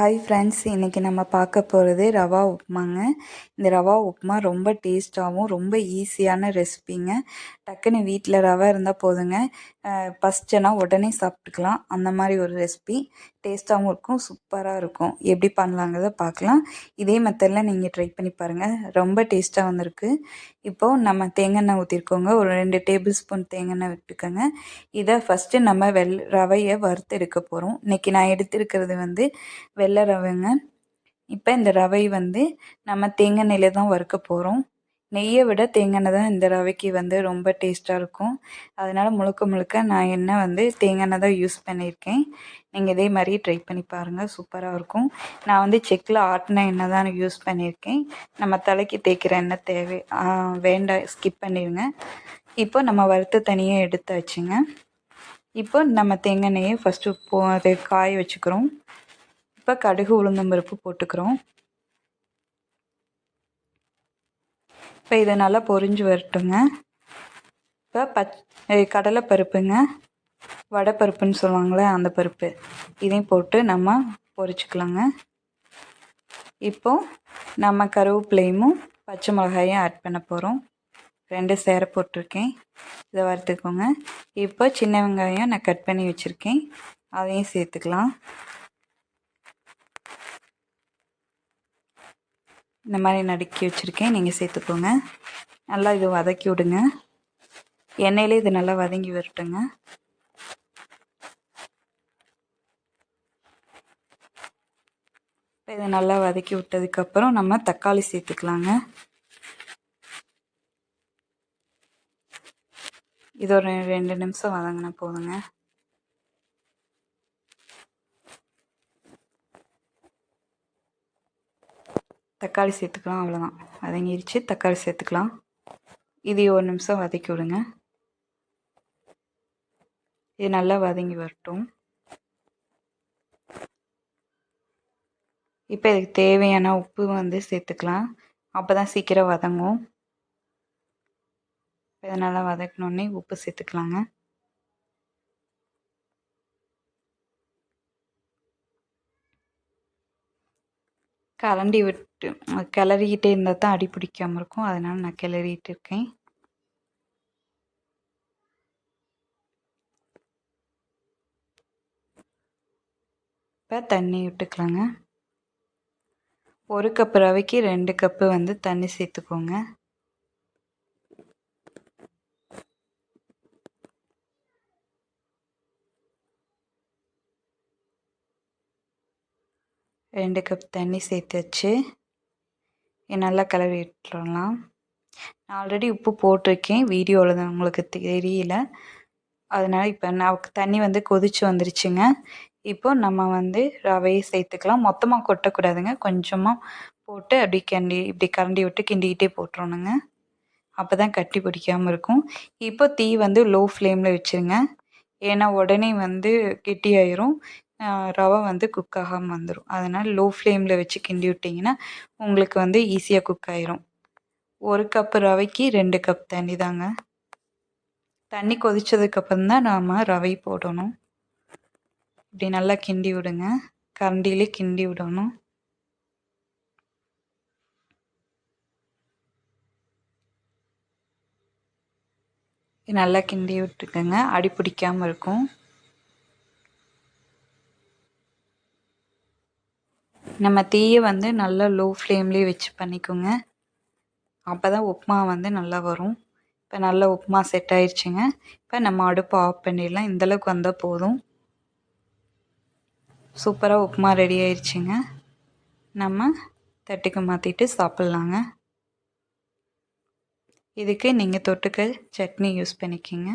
Hi friends இன்றைக்கி நம்ம பார்க்க போகிறது ரவா உப்புமாங்க. இந்த ரவா உப்புமா ரொம்ப டேஸ்ட்டாகவும் ரொம்ப ஈஸியான ரெசிபிங்க டக்குன்னு வீட்டில் ரவா இருந்தால் போதுங்க. பசிச்சேன்னா உடனே சாப்பிட்டுக்கலாம். அந்த மாதிரி ஒரு ரெசிபி டேஸ்ட்டாகவும் இருக்கும் சூப்பராக இருக்கும். எப்படி பண்ணலாங்கிறத பார்க்கலாம். இதே மெத்தடில் நீங்கள் ட்ரை பண்ணி பாருங்கள் ரொம்ப டேஸ்ட்டாக வந்திருக்கு. இப்போது நம்ம தேங்காய் ஊற்றிருக்கோங்க ஒரு ரெண்டு டேபிள் ஸ்பூன் தேங்காய் விட்டுக்கோங்க. இதை ஃபஸ்ட்டு நம்ம வெள் ரவையை வறுத்து எடுக்க போகிறோம் இன்றைக்கி நான் எடுத்திருக்கிறது வந்து வெள்ளை ரவைங்க. இப்போ இந்த ரவை வந்து நம்ம தேங்காய் எண்ணெயில் தான் வறுக்க போகிறோம் நெய்யை விட தேங்காய் எண்ணெய் தான் இந்த ரவைக்கு வந்து ரொம்ப டேஸ்ட்டாக இருக்கும். அதனால் முழுக்க முழுக்க நான் எண்ணெய் வந்து தேங்காய் எண்ணெய் தான் யூஸ் பண்ணியிருக்கேன். நீங்கள் இதே மாதிரி ட்ரை பண்ணி பாருங்கள் சூப்பராக இருக்கும். நான் வந்து செக்கில் ஆட்டின எண்ணெய் தான் யூஸ் பண்ணியிருக்கேன். நம்ம தலைக்கு தேய்க்கிற எண்ணெய் தேவை வேண்டாம் ஸ்கிப் பண்ணிடுங்க. இப்போ நம்ம வறுத்த தனியாக எடுத்தாச்சுங்க. இப்போ நம்ம தேங்காய் எண்ணெயை ஃபஸ்ட்டு போ அதை காய வச்சுக்கிறோம். இப்போ கடுகு உளுந்தம்பருப்பு போட்டுக்கிறோம். இப்போ இதை நல்லா பொரிஞ்சு வரட்டுங்க. இப்போ பச் கடலை பருப்புங்க வடை பருப்புன்னு சொல்லுவாங்களே அந்த பருப்பு. இதையும் போட்டு நம்ம பொறிச்சிக்கலாங்க இப்போது நம்ம கருவேப்பிலையும் பச்சை மிளகாயும் ஆட் பண்ண போகிறோம் ரெண்டு சேர போட்டிருக்கேன். இதை வறுத்துக்கோங்க. இப்போ சின்ன வெங்காயம் நான் கட் பண்ணி வச்சுருக்கேன். அதையும் சேர்த்துக்கலாம். இந்த மாதிரி நடுக்கி வச்சுருக்கேன். நீங்கள் சேர்த்துக்கோங்க. நல்லா இது வதக்கி விடுங்க. எண்ணெயிலே இது நல்லா வதங்கி வரட்டுங்க. இதை நல்லா வதக்கி விட்டதுக்கப்புறம் நம்ம தக்காளி சேர்த்துக்கலாங்க. இது ஒரு ரெண்டு நிமிஷம் வதங்கினா போதுங்க. தக்காளி சேர்த்துக்கலாம் அவ்வளோதான் வதங்கிருச்சு தக்காளி சேர்த்துக்கலாம். இது ஒரு நிமிஷம் வதக்கி விடுங்க. இது நல்லா வதங்கி வரட்டும். இப்போ இதுக்கு தேவையான உப்பு வந்து சேர்த்துக்கலாம். அப்போ தான் சீக்கிரம் வதங்கும். இதை நல்லா வதக்கணுன்னே உப்பு சேர்த்துக்கலாங்க. கரண்டி விட்டு கிளறிக்கிட்டே இருந்தால் தான் அடி பிடிக்காமல் இருக்கும். அதனால் நான் கிளறிட்டு இருக்கேன். இப்போ தண்ணி விட்டுக்கலாங்க. ஒரு கப்பு ரவைக்கு ரெண்டு கப்பு வந்து தண்ணி சேர்த்துக்கோங்க. ரெண்டு கப் தண்ணி சேர்த்து வச்சு நல்லா கிளறி விட்டுறலாம் நான் ஆல்ரெடி உப்பு போட்டிருக்கேன். வீடியோவில் தான் உங்களுக்கு தெரியல. அதனால் இப்போ நான் தண்ணி வந்து கொதித்து வந்துருச்சுங்க. இப்போ நம்ம வந்து ரவையை சேர்த்துக்கலாம். மொத்தமாக கொட்டக்கூடாதுங்க. கொஞ்சமாக போட்டு அப்படி கிண்டி இப்படி கரண்டி விட்டு கிண்டிக்கிட்டே போட்டுறணுங்க. அப்போ தான் கட்டி பிடிக்காமல் இருக்கும். இப்போ தீ வந்து லோ ஃப்ளேமில் வச்சுருங்க. ஏன்னா உடனே வந்து கெட்டியாயிரும். ரவை வந்து குக் ஆகாமல் வந்துடும் அதனால் லோ ஃப்ளேமில் வச்சு கிண்டி விட்டிங்கன்னா உங்களுக்கு வந்து ஈஸியாக குக் ஆயிரும். ஒரு கப்பு ரவைக்கு ரெண்டு கப் தண்ணி தாங்க. தண்ணி கொதித்ததுக்கப்புறம் தான் நாம் ரவை போடணும். இப்படி நல்லா கிண்டி விடுங்க. கரண்டிலே கிண்டி விடணும். நல்லா கிண்டி விட்டுக்கோங்க. அடி பிடிக்காமல் இருக்கும். நம்ம தீயை வந்து நல்லா லோ ஃப்ளேம்லேயே வச்சு பண்ணிக்கோங்க. அப்போ தான் உப்புமா வந்து நல்லா வரும். இப்போ நல்லா உப்புமா செட் ஆயிடுச்சுங்க இப்போ நம்ம அடுப்பு ஆஃப் பண்ணிடலாம். இந்தளவுக்கு வந்தால் போதும். சூப்பராக உப்புமா ரெடி ஆயிடுச்சுங்க நம்ம தட்டுக்கு மாற்றிட்டு சாப்பிட்லாங்க. இதுக்கு நீங்கள் தொட்டுக்க சட்னி யூஸ் பண்ணிக்கிங்க.